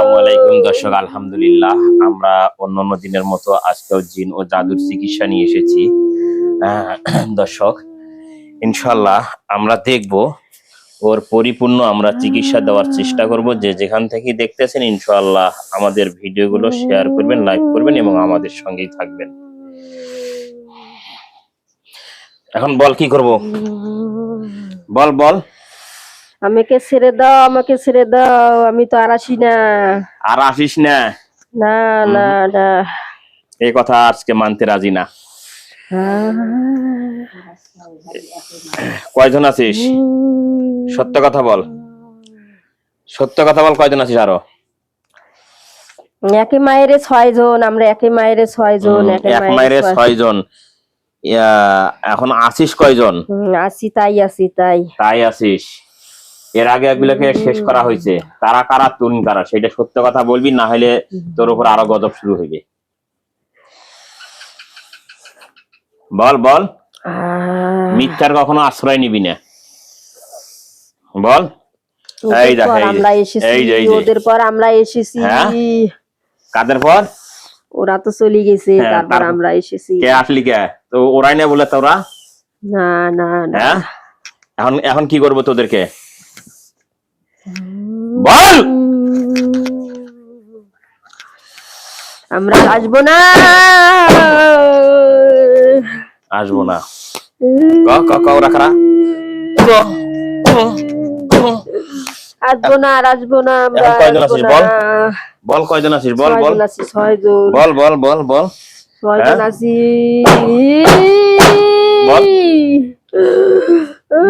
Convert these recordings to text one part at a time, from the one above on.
আমরা চিকিৎসা ইনশাল্লাহ আমরা দেখব ওর পরিপূর্ণ আমরা চিকিৎসা দেওয়ার চেষ্টা করব। যে যেখান থেকে দেখতেছেন, ইনশাআল্লাহ আমাদের ভিডিওগুলো শেয়ার করবেন, লাইক করবেন এবং আমাদের সঙ্গেই থাকবেন। এখন বল কি করব? বল বল। আমাকে ছেড়ে দাও আমাকে ছেড়ে দাও আমি তো আর আসি না। আর আসিস না? না না না। এই কথা আজকে মানতে রাজি না। কয়জন আছিস? সত্য কথা বল। সত্য কথা বল কয়জন আছিস আরও? একে মায়ের ছয় জন আমরা একে মায়ের ছয় জন একে মায়ের ছয়- জন এখন আছিস কয়জন? আছি তাই আছি তাই। তাই আছিস। এর আগে এগুলোকে শেষ করা হয়েছে। তারা কারা তুন কারা সেটা সত্য কথা বলবি না হলে তোর উপর আরও গজব শুরু হইবে। বল বল। মিথ্যার কখনো আশ্রয় নিবি না। বল। এই দেখ, আমরা এসেছি ওদের পর আমরা এসেছি। হ্যাঁ? কাদের পর? ওরা তো চলে গেছে হ্যাঁ, তারপর তারপর- আমরা এসেছি। কে আসলি কে? তো ওরাই না বলে তোরা? না না না। হ্যাঁ? এখন এখন কি করব তোদেরকে? বল আমরা আসব না আসব না ক ক ওরা ক। আসব না আর আসব না আমরা কয়জন আছিস বল? বল কয়জন আছিস বল বল ছয়জন বল বল বল বল ছয়জন হ্যাঁ? আছি বল।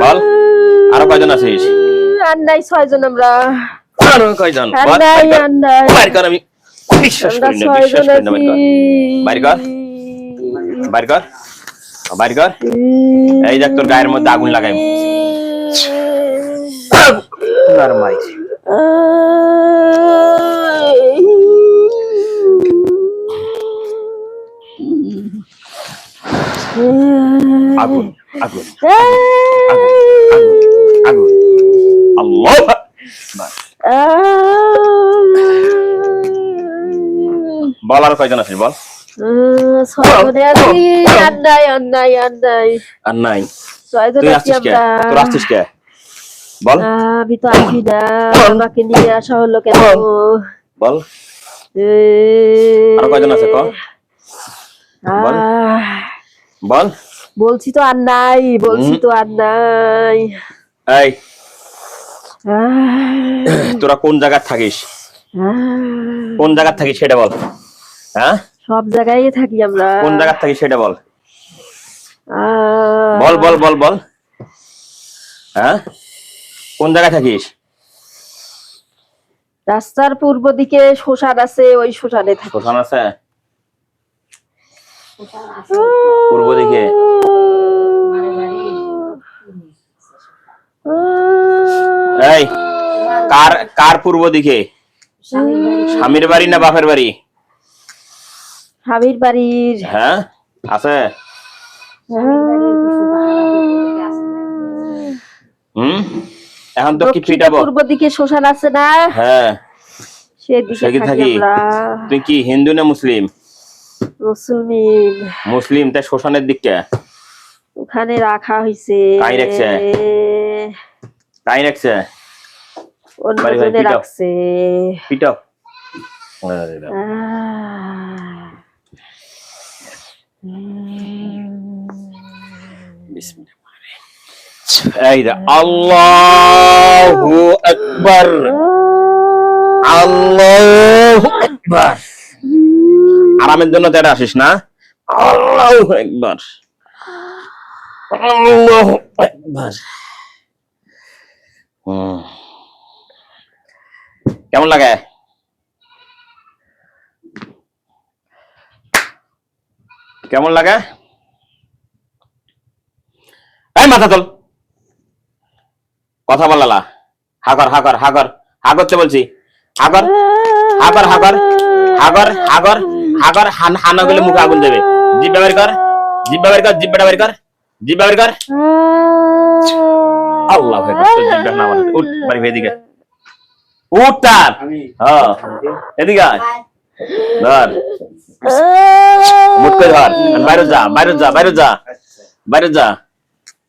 বল। আরও কয়জন আছিস? আর নাই ছয়জন আমরা আরও কয়জন আর বল, নাই বাইর কর। আর নাই বাইর কর আমি বিশ্বাস করি না বিশ্বাস করি না বাইর কর। বাইর কর। বাইর কর। এই দেখ তোর গায়ের মধ্যে আগুন লাগাই মাইছি আগুন আগুন আগুন। আল্লাহ! বল আর কয়জন আছিস বল? আর নাই আর নাই আর নাই। আর নাই। ছয়জন তুই আসছিস কে? তোর আসছিস কে? বল। আমি তো আসি না। আমাকে নিয়ে আসা হলো কেন? বল। আর কয়জন আছে ক বল। বল। বলছি তো আর নাই বলছি তো আর নাই। এই। তোরা কোন জায়গায় থাকিস? কোন জায়গায় থাকিস সেটা বল। হ্যাঁ? সব জায়গায় থাকি আমরা। কোন জায়গায় থাকিস সেটা বল। বল বল বল বল। হ্যাঁ? কোন জায়গায় থাকিস? রাস্তার পূর্ব দিকে শ্মশান আছে ওই শ্মশানে থাকি। শ্মশান আছে? পূর্ব দিকে? এই কার কার পূর্ব দিকে? স্বামীর বাড়ি না বাপের বাড়ি? স্বামীর বাড়ির। হ্যাঁ? আছে? হুম? এখন তো কি পিটাবো পূর্ব দিকে শ্মশান আছে না? হ্যাঁ। সেদিকে থাকি? তুই কি হিন্দু না মুসলিম? মুসলমিন মুসলিম তাই শ্মশানের দিকটা ওখানে রাখা হয়েছে কাই রাখছে? তাই রাখছে? জনে রাখছে। পিটাও আহ, এই দে আল্লাহু আকবার। আল্লাহু আকবার। আরামের জন্য তো আসিস না? আল্লাহু আকবার। আল্লাহু আকবার। কেমন লাগে? কেমন লাগে? এই মাথা তোল। কথা বলালা হাগর হাগর হাগর। হাগরতে বলছি? হাগর হাগর হাগর হাগর হাগর হাগর হান হানা গেলে মুখে আগুন দেবে। জিব্বা বের কর জিব্বা বের কর জিব্বাটা বের কর জিব্বা বের কর। আল্লাহ উঠ বাড়ি এদিকে। উঠ তার। হ্যাঁ এদিকে ধর। মুট করে ধর। বাইরে যা বাইরে যা বাইরে যা। বাইরে যা।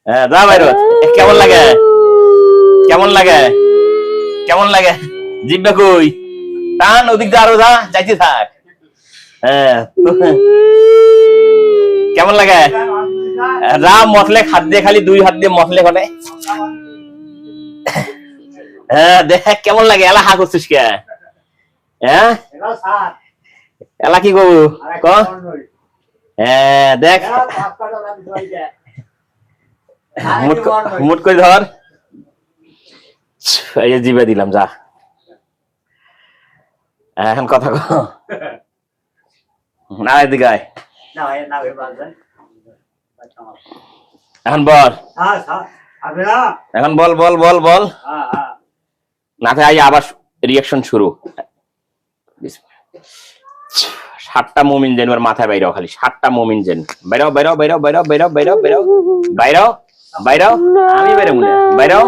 হ্যাঁ যা বাইরে। কেমন লাগে? কেমন লাগে? কেমন লাগে? জিব্বা কই? টান ওদিক যা আরও যা যাইতে থাক। হ্যাঁ কেমন লাগে? রা মতলে হাত দিয়ে খালি দুই হাত দিয়ে মতলে করে হ্যাঁ দেখ কেমন লাগে? এলা হা করছিস কে? হ্যাঁ? এলা কি করব? ক? হ্যাঁ দেখ। মুট করে ধর। এই যে জিবে দিলাম যা। এখন কথা কো। না এদিকে আয়। এখন বল। এখন বল বল বল বল। না আই আবার রিয়াকশন শুরু। সাতটা মুমিন জেন ওর মাথায় বাইরাও খালি সাতটা মুমিন জেন বাইরাও বাইরাও বাইরাও বাইরাও বাইরাও বাইরাও বাইরাও বাইরাও বাইরাও আমি বাইরে মনে। বাইরাও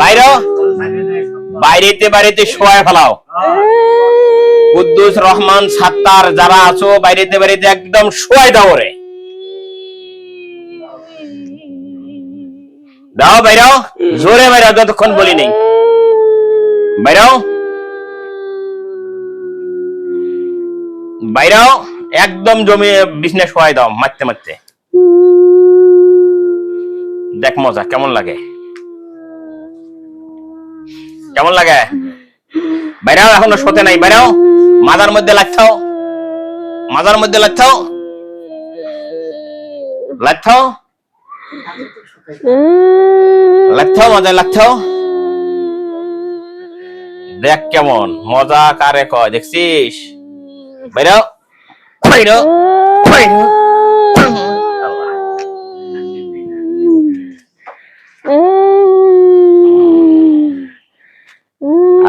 বাইরাও বাইরেতে বাইরেতে শোয়া ফেলাও। কুদ্দুস রহমান সাত্তার যারা আছো, বাইরেতে বাইরেতে একদম শোয়াই দাও রে দাও বাইরাও, জোরে বাইরাও, যতক্ষণ বলি নেই। বাইরাও। বাইরাও, একদম জমি বিজনেস হয়ে দাও, মারতে মারতে। দেখ মজা, কেমন লাগে। কেমন লাগে? বাইরাও এখনও শোতে নাই, বাইরাও? মাজার মধ্যে লাগছাও মাজার মধ্যে লাগছাও লাগছাও লাগছাও মজা লাগছাও দেখ কেমন, মজা কারে কয়, দেখছিস? বাইরাও? বাইরাও? বাইরাও?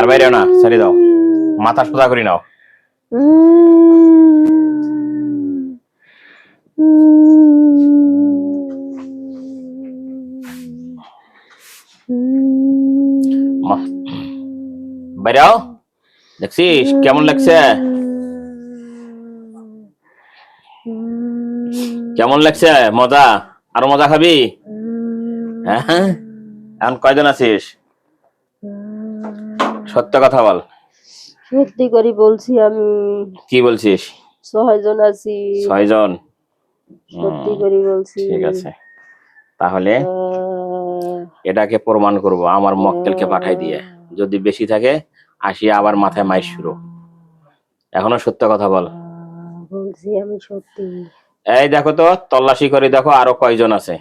আর বাইরেও না, ছেড়ে দাও। মাথা সোজা করি নাও। বাইরাও? দেখছিস? কেমন লাগছে? কেমন লাগছে? মজা? আরও মজা খাবি? হ্যাঁ? এখন কয়জন আছিস? সত্য কথা বল। সত্যি করে বলছি আমি। কি বলছিস? ছয়জন আছি। ছয়জন? সত্যি করে বলছি। ঠিক আছে। তাহলে এটাকে প্রমাণ করব আমার মক্কেলকে পাঠাই দিয়ে। যদি বেশি থাকে আসি আবার মাথায় মাইর শুরু। এখনও সত্য কথা বল। বলছি আমি সত্যি। এই দেখো তো তল্লাশি করে দেখো আরও কয়জন আছে।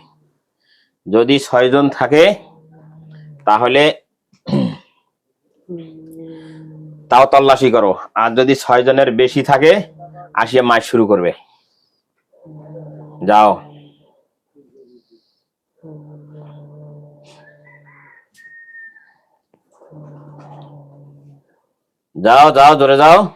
যদি ছয়জন থাকে তাহলে তাও তল্লাশি করো। আর যদি ছয় জনের বেশি থাকে, আসিয়া মাছ শুরু করবে। যাও। যাও যাও, জোরে যাও।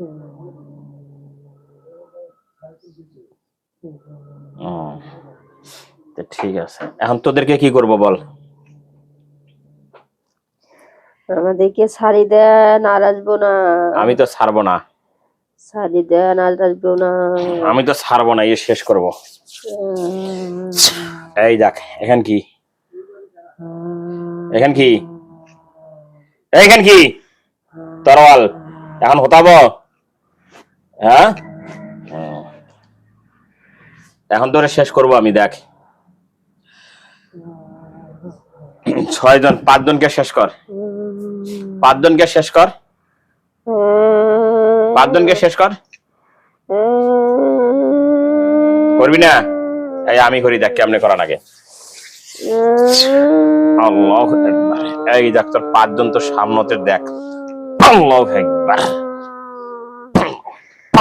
হুম। তো ঠিক আছে। এখন তোদেরকে কি করব বল? আমাদেরকে শাড়ি দেন আর আসব না। আমি তো ছাড়বো না। শাড়ি দেন আর আসব না। আমি তো ছাড়বো না শেষ করব। এই দেখ এখান কি? এখান কি? এইখান কি? তরোয়াল। এখন হতাবো? হ্যাঁ। এখন তোরে শেষ করব আমি, দেখ। ছয় জন পাঁচ জনকে শেষ কর। পাঁচ জনকে শেষ কর। পাঁচ জনকে শেষ কর। করবি না? এই আমি করি, দেখ কেমনে করার আগে। এই দেখ, তোর পাঁচজন তো সামনতে দেখ। একবার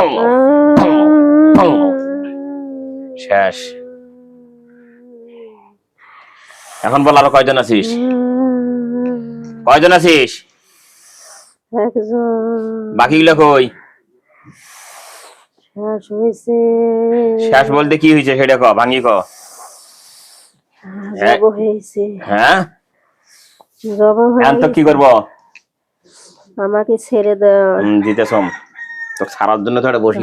আল্লাহ শেষ। এখন বল আরও কয়জন আছিস? কয়জন আছিস? বাকিগুলো কই? শেষ বলতে কি হয়েছে সেটা ক ভাঙি ক। হ্যাঁ। হ্যাঁ? তো কি করব? আমাকে ছেড়ে দাও দিতেছম। তো ছাড়ার জন্য তো বসি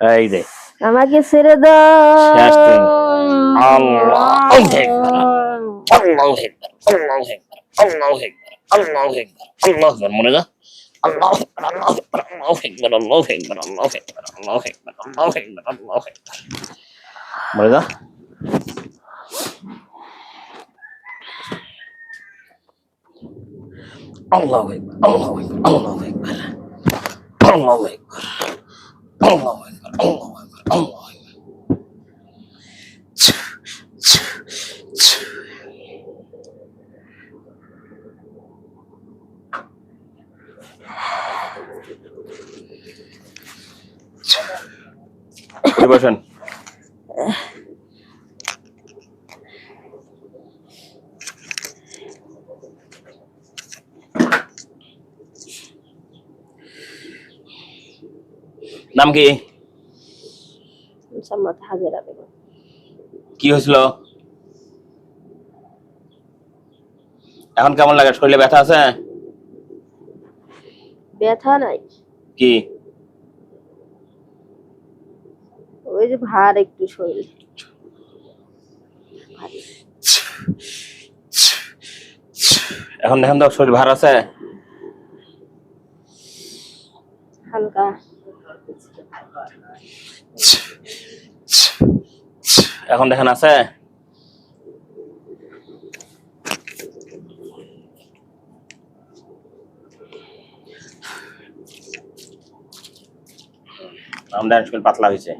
এই দে। আমাকে ছেড়ে দাও। আল্লাহ। আল্লাহু আকবার। আল্লাহু আকবার। আল্লাহু আকবার। আল্লাহু আকবার। আল্লাহু আকবার। মনে আল্লাহু আকবার আল্লাহু আকবার আল্লাহু আকবার আল্লাহু আকবার আল্লাহু আকবার আল্লাহু আকবার আল্লাহু আকবার আল্লাহু আকবার। মনে যা আল্লাহু আকবার আল্লাহু আকবার আল্লাহু আকবার। আল্লাহ আল্লাহ আল্লাহ আল্লাহ বসেন। নাম কি? সাম্মাত হাজেরা বেগম কি হয়েছিল? এখন কেমন লাগে? শরীরে ব্যথা আছে? ব্যথা নাই। কি? ওই যে ভার একটু শরীর। এখন দেখেন তো শরীর ভার আছে? হালকা। এখন দেখেন আছে? আমাদের পাতলা হয়েছে।